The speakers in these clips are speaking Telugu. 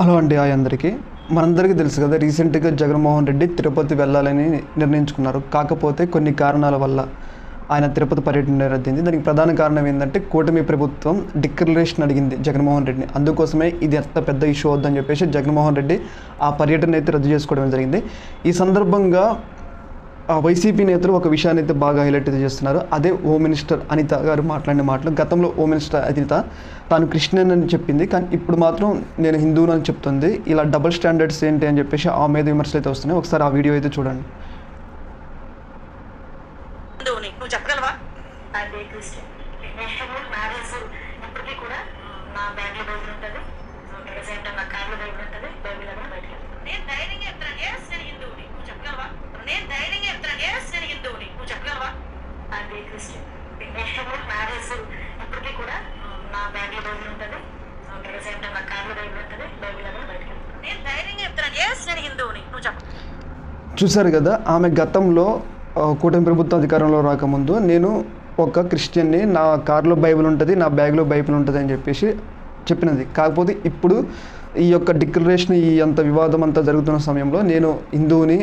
హలో అండి హాయ్ అందరికీ. మనందరికీ తెలుసు కదా రీసెంట్గా జగన్మోహన్ రెడ్డి తిరుపతి వెళ్ళాలని నిర్ణయించుకున్నారు. కాకపోతే కొన్ని కారణాల వల్ల ఆయన తిరుపతి పర్యటన రద్దింది దానికి ప్రధాన కారణం ఏంటంటే కూటమి ప్రభుత్వం డిక్లరేషన్ అడిగింది జగన్మోహన్ రెడ్డిని. అందుకోసమే ఇది ఎంత పెద్ద ఇష్యూ వద్దని చెప్పేసి జగన్మోహన్ రెడ్డి ఆ పర్యటన అయితే రద్దు చేసుకోవడం జరిగింది. ఈ సందర్భంగా వైసీపీ నేతలు ఒక విషయాన్ని అయితే బాగా హైలైట్ అయితే చేస్తున్నారు. అదే హోమ్ మినిస్టర్ అనిత గారు మాట్లాడిన మాటలు. గతంలో హోమ్ మినిస్టర్ అనిత తాను క్రిస్టియన్ అని చెప్పింది. కానీ ఇప్పుడు మాత్రం నేను హిందువుని అని చెప్తుంది. ఇలా డబుల్ స్టాండర్డ్స్ ఏంటి అని చెప్పేసి ఆ మీద విమర్శలు అయితే వస్తున్నాయి. ఒకసారి ఆ వీడియో అయితే చూడండి. నువ్వు చెప్పగలవా అదే క్రిస్టియన్ నెక్స్ట్ మ్యారేజ్ ఇప్పటికీ కూడా నా బ్యాగ్లో బైబిల్ ఉంటుంది ప్రెసెంట్ నా కార్లో బైబిల్ ఉంటుంది బైబిల్ అనేది బయటకు వెళ్తుంది నేను ధైర్యంగా చెప్తాను ఎస్ నేను హిందువుని నువ్వు చెప్పగలవా నేను ధైర్యంగా చెప్తాను ఎస్ నేను హిందువుని నువ్వు చెప్పగలవా నెక్స్ట్ మ్యారేజ్ ఇప్పటికీ కూడా నా బ్యాగ్లో బైబిల్ ఉంటుంది. ప్రెసెంట్ నా కార్లో బైబిల్ ఉంటుంది. బైబిల్ అనేది బయటకు వెళ్తుంది నేను ధైర్యంగా చెప్తాను ఎస్ నేను హిందువుని. నువ్వు చెప్ప. చూశారు కదా ఆమె గతంలో కూటమి ప్రభుత్వం అధికారంలో రాకముందు నేను ఒక క్రిస్టియన్ని నా కార్లో బైబిల్ ఉంటుంది నా బ్యాగ్లో బైబిల్ ఉంటుంది అని చెప్పేసి చెప్పినది. కాకపోతే ఇప్పుడు ఈ యొక్క డిక్లరేషన్ ఈ అంత వివాదం అంతా జరుగుతున్న సమయంలో నేను హిందువుని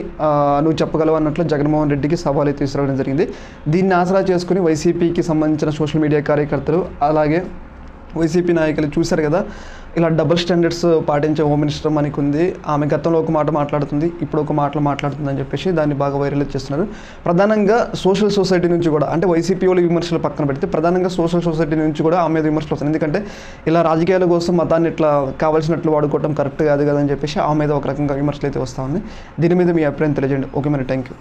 నువ్వు చెప్పగలవు అన్నట్లు జగన్మోహన్ రెడ్డికి సవాల్ అయితే తీసుకురావడం జరిగింది. దీన్ని ఆసరా చేసుకుని వైసీపీకి సంబంధించిన సోషల్ మీడియా కార్యకర్తలు అలాగే వైసీపీ నాయకులు చూశారు కదా ఇలా డబుల్ స్టాండర్డ్స్ పాటించే హోమ్ మినిస్టర్ మనకు ఉంది. ఆమె గతంలో ఒక మాట మాట్లాడుతుంది ఇప్పుడు ఒక మాటలు మాట్లాడుతుంది అని చెప్పేసి దాన్ని బాగా వైరల్ చేస్తున్నారు. ప్రధానంగా సోషల్ సొసైటీ నుంచి కూడా అంటే వైసీపీ వాళ్ళు విమర్శలు పక్కన పెడితే ప్రధానంగా సోషల్ సొసైటీ నుంచి కూడా ఆమె మీద విమర్శలు వస్తున్నాయి. ఎందుకంటే ఇలా రాజకీయాల కోసం మతాన్ని ఇట్లా కావాల్సినట్లు వాడుకోవడం కరెక్ట్ కాదు కదా అని చెప్పేసి ఆమె మీద ఒక రకంగా విమర్శలు అయితే వస్తూ ఉంది దీని మీద మీ అభిప్రాయం తెలియజేయండి. ఓకే మరి థ్యాంక్ యూ